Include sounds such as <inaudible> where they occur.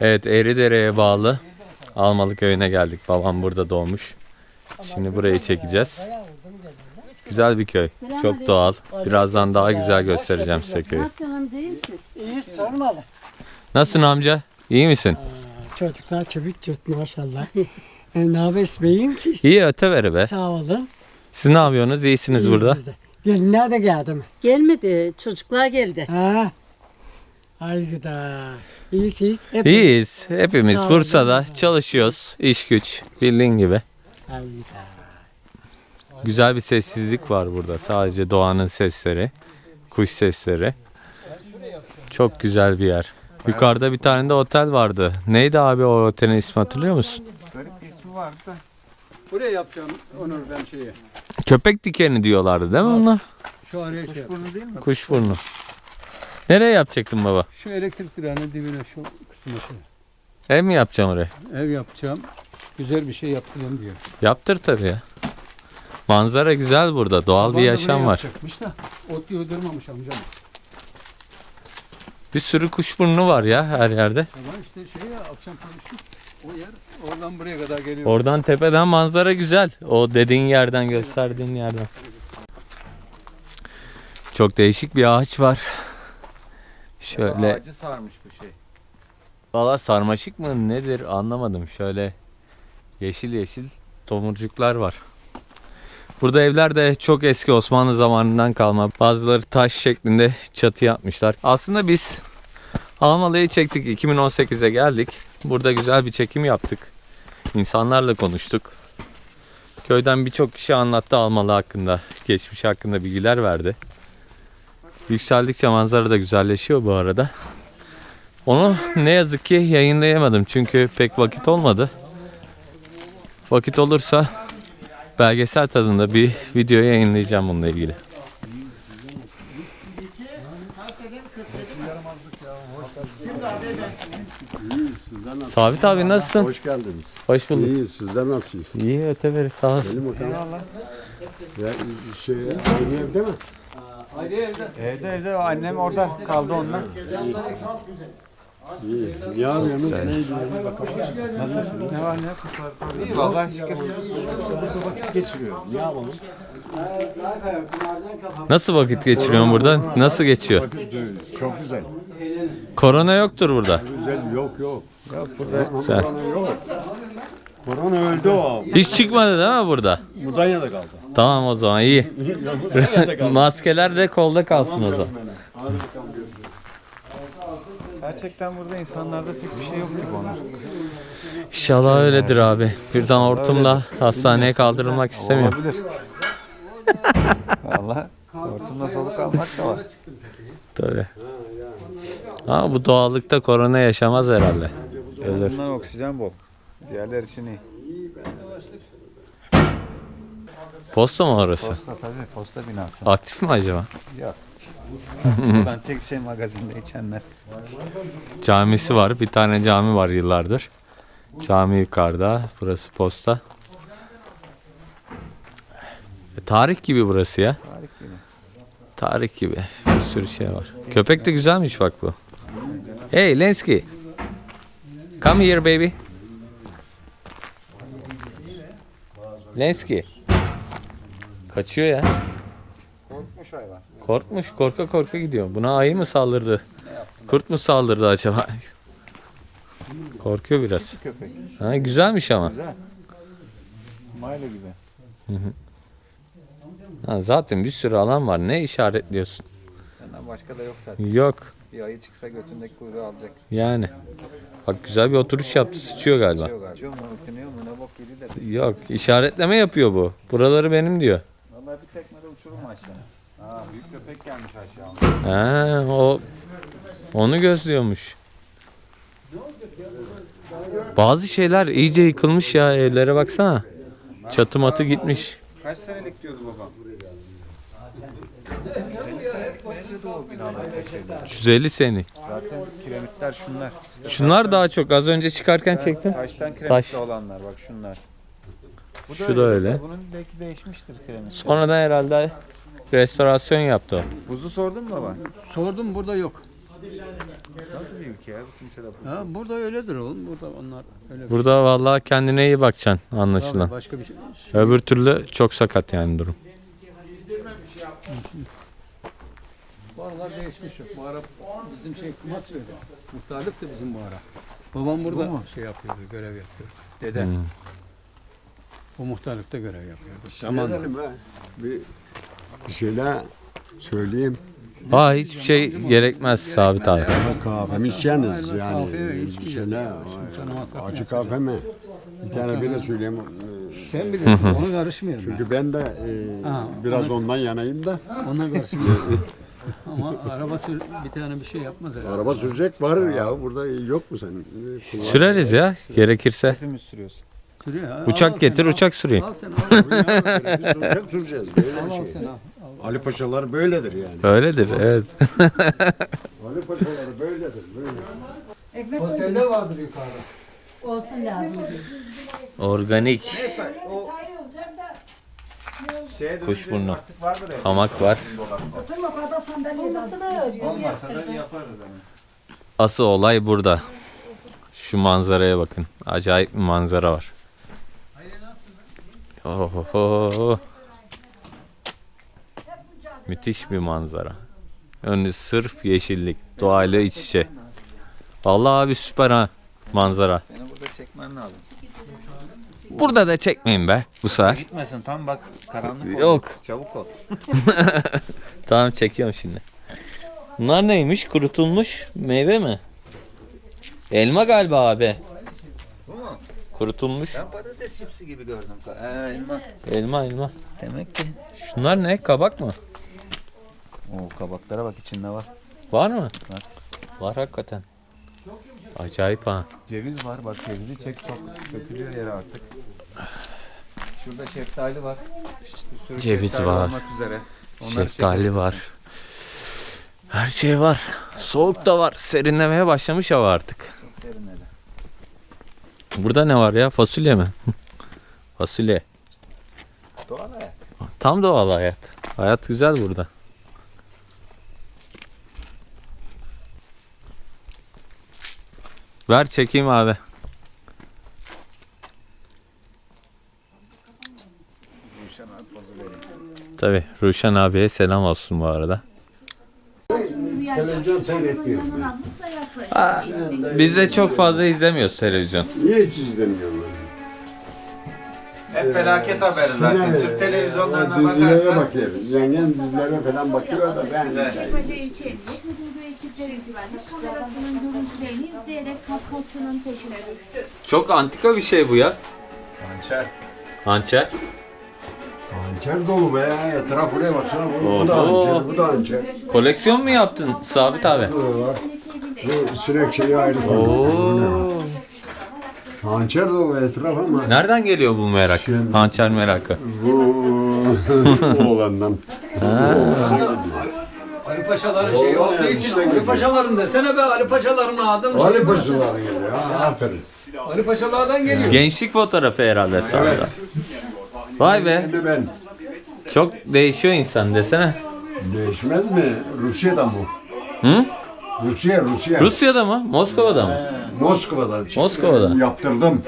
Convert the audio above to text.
Evet Eğridere'ye bağlı Almalı köyüne geldik. Babam burada doğmuş. Şimdi burayı çekeceğiz. Güzel bir köy. Çok doğal. Birazdan daha güzel göstereceğim size köyü. iyi sormalı. Nasılsın amca? İyi misin? Çocuklar çabuk çıktı maşallah. ne? İyi misiniz? İyi öteveri be. Sağ olun. Siz ne yapıyorsunuz? İyisiniz burada. Gelinler de geldi mi? Gelmedi. Çocuklar geldi. Ha. Hayda. İyisiniz. Hep İyiyiz. Hepimiz Sağ olun. Bursa'da çalışıyoruz. İş güç. Bildiğin gibi. Hayda. Güzel bir sessizlik var burada. Sadece doğanın sesleri, kuş sesleri. Çok güzel bir yer. Yukarıda bir tane de otel vardı. Neydi abi o otelin ismi hatırlıyor musun? Garip bir ismi vardı da. Buraya yapacağım Onur ben şeyi. Köpek dikeni diyorlardı değil mi onlar? Şu araya şey yap. Kuşburnu değil mi? Kuşburnu. Nereye yapacaktın baba? Şu elektrik direğinin dibine şu kısmına şey. Ev mi yapacaksın oraya? Ev yapacağım. Güzel bir şey yaptırayım diyor. Yaptır tabii ya. Manzara güzel burada. Doğal bir Babam da yaşam buraya var. yapacakmış da ot yığdırmamış amcam. Bir sürü kuşburnu var ya her yerde. Ama işte şey ya akşam konuştuk. O yer oradan buraya kadar geliyor. Oradan tepeden manzara güzel. O dediğin yerden gösterdiğin yerden. Çok değişik bir ağaç var. Şöyle Ağacı sarmış bu şey. valla sarmaşık mı nedir anlamadım. Şöyle yeşil yeşil tomurcuklar var. Burada evler de çok eski Osmanlı zamanından kalma. Bazıları taş şeklinde çatı yapmışlar. Aslında biz Almalı'yı çektik. 2018'e geldik. Burada güzel bir çekim yaptık. İnsanlarla konuştuk. Köyden birçok kişi anlattı Almalı hakkında. Geçmiş hakkında bilgiler verdi. Yükseldikçe manzara da güzelleşiyor bu arada. Onu ne yazık ki yayınlayamadım çünkü pek vakit olmadı. Vakit olursa belgesel tadında bir video yayınlayacağım bununla ilgili. Sabit abi nasılsın? Hoş geldiniz. Hoş bulduk. İyi, sizler nasılsınız? İyi öteberi sağ olasın. Benim bakalım. Ya, şey, aynı evde mi? Evde evde annem orada kaldı onunla. İyi. Ne yapıyorsunuz? Ne ediyorsunuz? Bakalım. Nasılsın? Ne var ne yok? İyi vallahi şükür. Burada vakit geçiriyorum. Ne yapalım? Nasıl vakit geçiriyorsun burada? Nasıl geçiyor? Değil. Çok güzel. Korona yoktur burada. Güzel. Yok yok. Yok burada Güzel. Korona yok. Korona öldü o. Hiç çıkmadı değil mi burada? Mudanya'da kaldı. Tamam o zaman iyi. Mudanya'da kaldı. <laughs> Maskeler de kolda kalsın o zaman. Hadi bakalım görüşürüz. Gerçekten burada insanlarda pek bir şey yok gibi Onur. İnşallah öyledir abi. Birden hortumla hastaneye kaldırılmak istemiyorum. <laughs> Olabilir. Valla hortumda soluk almak da var. Tabii. Ama bu doğallıkta korona yaşamaz herhalde. En Ölür. azından oksijen bol. Ciğerler için iyi. Posta mı orası? Posta tabii posta binası. Aktif mi acaba? Yok. Buradan tek şey magazinde içenler. Camisi var. Bir tane cami var yıllardır. Cami yukarıda. Burası posta. E, tarih gibi burası ya. Tarih gibi. Tarih gibi. Bir sürü şey var. Köpek de güzelmiş bak bu. Hey Lenski. Come here baby. Lenski. Kaçıyor ya. Korkmuş hayvan. Korkmuş korka korka gidiyor. Buna ayı mı saldırdı? Kurt mu saldırdı acaba? Korkuyor biraz. Köpek. Ha, güzelmiş ama. Güzel. Gibi. Ha, zaten bir sürü alan var. Ne işaretliyorsun? Senden başka da yok zaten. Yok. Bir ayı çıksa götündeki kuyruğu alacak. Yani. Bak güzel bir oturuş yaptı. Sıçıyor galiba. Kaçıyor mu, ıkınıyor mu, ne bok yedi de. Yok. işaretleme yapıyor bu. Buraları benim diyor. Vallahi bir tekmede uçurum aşağı. Aa büyük köpek gelmiş aşağı. Ha, o onu gözlüyormuş. Bazı şeyler iyice yıkılmış ya evlere baksana. Çatı matı gitmiş. Kaç senelik diyordu babam? 50 senelik ne diyordu o binalardaki şeyler? 150 seni. Zaten kiremitler şunlar. Şunlar daha çok az önce çıkarken çektim. Taştan kiremitli Taş. olanlar bak şunlar. Bu Şu da öyle. Bunun belki değişmiştir kiremit. Sonradan herhalde restorasyon yaptı o. Buzu sordun mu baba? Sordum burada yok. Nasıl bir ülke ya? Bu kimse de Ha, burada öyledir oğlum. Burada onlar öyle. Burada vallahi kendine iyi bakacaksın anlaşılan. Tabii, başka bir şey. Öbür türlü çok sakat yani durum. Bu aralar değişmiş yok. Bu ara bizim şey Masra'ydı. Muhtarlık da bizim bu ara. Babam burada şey yapıyordu, görev yapıyordu. Dede. Hmm. O muhtarlıkta görev yapıyordu. Zaman Edelim ha. Bir, bir şeyler söyleyeyim. Aa hiçbir şey gerekmez Sabit abi. Kahvemi içeceğiniz Kahve yani. Bir şeyler. Acı kahve mi? Bir tane bile söyleyeyim. sen bilirsin. Ona karışmıyorum. Çünkü ben de e, Ha, biraz ondan yanayım da. Ona karışmıyorum. Ama araba sür bir tane bir şey yapmaz herhalde. Araba sürecek var ya burada yok mu senin? Kullan. Süreriz ya gerekirse. hepimiz sürüyoruz. Sürüyor. ha. Al, al Uçak sen, getir al. uçak süreyim. Al sen al. Biz uçak süreceğiz. Böyle Al bir al şey. sen al. Ali Paşalar böyledir yani. Öyledir evet. <laughs> Ali Paşalar böyledir. Böyle. Otelde vardır yukarıda. Olsun lazım. Organik Şeye kuşburnu. artık vardır ya. Hamak var. Olmazsa da yaparız hani. Asıl olay burada. Şu manzaraya bakın. Acayip bir manzara var. Ohoho. Müthiş bir manzara. Önü sırf yeşillik. Doğayla iç içe. Vallahi abi süper ha manzara. Beni burada çekmen lazım. Burada da çekmeyin be bu sefer. Gitmesin tam bak karanlık ol. Yok. Çabuk ol. <laughs> Tamam çekiyorum şimdi. Bunlar neymiş? Kurutulmuş meyve mi? Elma galiba abi. Bu mu? Kurutulmuş. Ben patates çipsi gibi gördüm. Ee, elma. Elma elma. Demek ki. Şunlar ne? Kabak mı? Oo kabaklara bak içinde var. Var mı? Var. Var hakikaten. Acayip ha. Ceviz var bak cevizi çek çok dökülüyor yere artık. Şurada şeftali var. Ceviz şeftali var. Şeftali var. Her şey var. Soğuk da var. Serinlemeye başlamış hava artık. Burada ne var ya? Fasulye mi? <laughs> Fasulye. Doğal hayat. Tam doğal hayat. Hayat güzel burada. Ver çekeyim abi. Tabi Ruşen abiye selam olsun bu arada. Televizyon seyretmiyorum. Biz de çok fazla izlemiyoruz televizyon. Niye hiç izlemiyorum? Hep felaket haberi zaten. Türk televizyonlarına O Dizilere bakarsan. bakıyoruz. Yengen dizilere falan bakıyor da ben güvenlik kamerasının görüntülerini izleyerek peşine düştü. Çok antika bir şey bu ya. Hançer. Hançer. Hançer dolu be. Etraf buraya baksana. Bu, bu da Oho. hançer, bu da hançer. Koleksiyon mu yaptın Sabit abi? Bu var. Bu sinek şeyi ayrı. Oo. Hançer dolu etraf ama Nereden geliyor bu merak? Hançer merakı. bu oğlandan. Ali Paşaların şeyi Oğlan olduğu için işte Ali gibi. Paşaların desene be Ali Paşaların adım. şey Ali Paşalar geliyor. Ha, aferin. Ali Paşalardan geliyor. Gençlik fotoğrafı herhalde sağda. Vay be. Şimdi ben. Çok değişiyor insan desene. Değişmez mi? Rusya'dan bu. Hı? Rusya, Rusya. Rusya'da mı? Moskova'da mı? Moskova'da. Moskova'da. Yaptırdım.